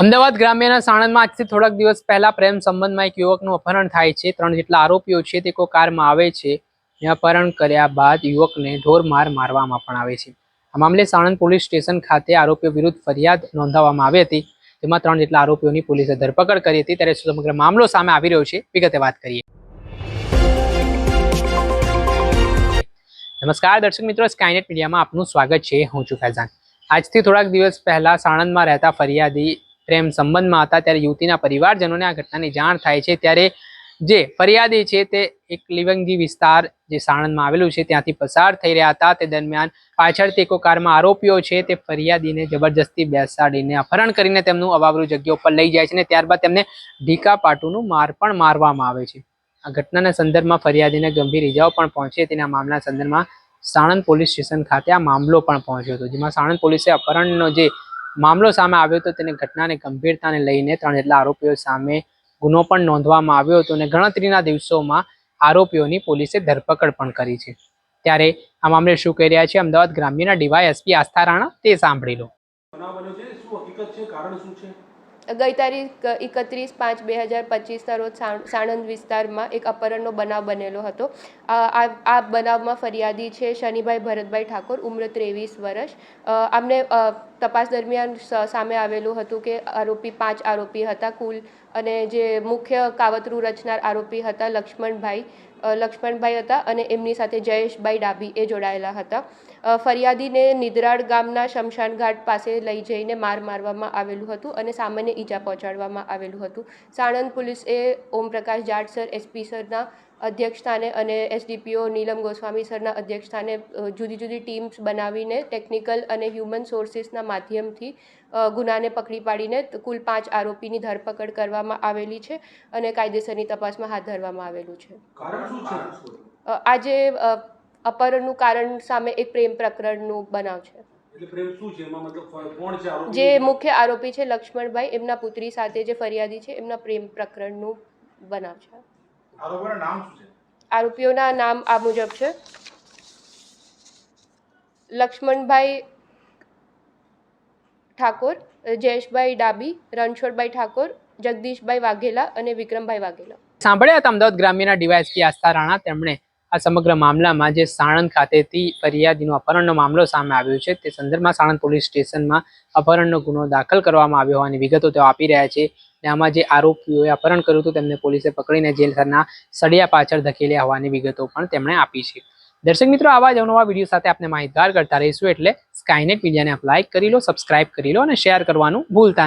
અમદાવાદ ગ્રામ્યના સાણંદમાં આજથી થોડાક દિવસ પહેલા પ્રેમ સંબંધમાં એક યુવકનું અપહરણ થાય છે. ત્રણ જેટલા આરોપીઓ છે તે કોઈ કારમાં આવે છે. અપહરણ કર્યા બાદ યુવકને ઢોર માર મારવામાં પણ આવે છે. આ મામલે સાણંદ પોલીસ સ્ટેશન ખાતે આરોપીઓ વિરુદ્ધ ફરિયાદ નોંધાવવામાં આવી હતી. તેમાં ત્રણ જેટલા આરોપીઓની પોલીસે ધરપકડ કરી હતી. ત્યારે સમગ્ર મામલો સામે આવી રહ્યો છે. વિગતે વાત કરીએ. નમસ્કાર દર્શક મિત્રો સ્કાયનેટ મીડિયામાં આપનું સ્વાગત છે. હું છું ફૈઝાન. આજથી થોડાક દિવસ પહેલા સાણંદમાં રહેતા ફરિયાદી પ્રેમ સંબંધમાં હતા ત્યારે યુવતીના પરિવારજનોને આ ઘટનાની જાણ થાય છે. ત્યારે જે ફરિયાદી છે તે એક લિવંગી વિસ્તાર જે સાણંદમાં આવેલું છે, ત્યાંથી પસાર થઈ રહ્યા હતા. તે દરમિયાન પાછળથી એકો કારમાં આરોપીઓ છે તે ફરિયાદીને જબરજસ્તી બેસાડીને અપહરણ કરીને તેમનું અવાવરું જગ્યા ઉપર લઈ જાય છે અને ત્યારબાદ તેમને ઢીકા પાટુનું માર પણ મારવામાં આવે છે. આ ઘટનાના સંદર્ભમાં ફરિયાદીને ગંભીર ઇજાઓ પણ પહોંચી હતી અને મામલાના સંદર્ભમાં સાણંદ પોલીસ સ્ટેશન ખાતે આ મામલો પણ પહોંચ્યો હતો, જેમાં સાણંદ પોલીસે અપહરણનો જે મામલો સામે આવ્યો હતો તેને ઘટનાને ગંભીરતાને લઈને ત્રણ જેટલા આરોપીઓ સામે ગુનો પણ નોંધવામાં આવ્યો હતો અને ગણતરીના દિવસોમાં આરોપીઓની પોલીસે ધરપકડ પણ કરી છે. ત્યારે આ મામલે શું કહી રહ્યા છે અમદાવાદ ગ્રામ્યના ડીવાયએસપી આસ્થા રાણા તે સાંભળી લો. બનાવ બન્યો છે? શું હકીકત છે? કારણ શું છે? ગઈ તારીખ એકત્રીસ પાંચ બે હજાર પચીસના રોજ સાણંદ વિસ્તારમાં એક અપહરણનો બનાવ બનેલો હતો. આ બનાવમાં ફરિયાદી છે શનિભાઈ ભરતભાઈ ઠાકોર ઉમર ત્રેવીસ વર્ષ. આમને તપાસ દરમિયાન સામે આવેલું હતું કે આરોપી પાંચ આરોપી હતા કુલ અને જે મુખ્ય કાવતરું રચનાર આરોપી હતા લક્ષ્મણભાઈ લક્ષ્મણભાઈ હતા અને એમની સાથે જયેશભાઈ ડાભી એ જોડાયેલા હતા. ફરિયાદીને નિદ્રાળ ગામના શમશાન ઘાટ પાસે લઈ જઈને માર મારવામાં આવેલું હતું અને સામાન્ય ઈજા પહોંચાડવામાં આવેલું હતું. સાણંદ પોલીસે ઓમપ્રકાશ જાટ સર એસપી સરના અધ્યક્ષસ્થાને અને એસડીપીઓ નીલમ ગોસ્વામી સરના અધ્યક્ષસ્થાને જુદી જુદી ટીમ્સ બનાવીને ટેકનિકલ અને હ્યુમન સોર્સિસના માધ્યમથી ગુનાને પકડી પાડીને કુલ પાંચ આરોપીની ધરપકડ કરવામાં આવેલી છે અને કાયદેસરની તપાસમાં હાથ ધરવામાં આવેલું છે. આજે અપહરણનું કારણ સામે એક પ્રેમ પ્રકરણનું બનાવ છે. જે મુખ્ય આરોપી છે લક્ષ્મણભાઈ એમના પુત્રી સાથે જે ફરિયાદી છે એમના પ્રેમ પ્રકરણનું બનાવ છે. આરોપીના નામ શું છે? આરોપીઓના નામ આ મુજબ છે. લક્ષ્મણભાઈ ઠાકોર જયેશભાઈ ડાબી રણછોડભાઈ ઠાકોર જગદીશભાઈ વાઘેલા અને વિક્રમભાઈ વાઘેલા. સાંભળ્યા હતા અમદાવાદ ગ્રામ્યના ડીવાયએસપી આસ્થા રાણા. તેમણે આ સમગ્ર મામલામાં જે સાણંદ ખાતેથી ફરિયાદીનો અપહરણનો મામલો સામે આવ્યો છે તે સંદર્ભમાં સાણંદ પોલીસ સ્ટેશનમાં અપહરણનો ગુનો દાખલ કરવામાં આવ્યો હોવાની વિગતો તેઓ આપી રહ્યા છે. અને આમાં જે આરોપીઓએ અપહરણ કર્યું હતું, તેમને પોલીસે પકડીને જેલના સળિયા પાછળ ધકેલ્યા હોવાની વિગતો પણ તેમણે આપી છે દર્શક મિત્રો, આવા જ અવનવા વીડિયો સાથે આપણે માહિતગાર કરતા રહીશું એટલે સ્કાયનેટ મીડિયાને આપ લાઇક કરી લો સબસ્ક્રાઇબ કરી લો અને શેર કરવાનું ભૂલતા.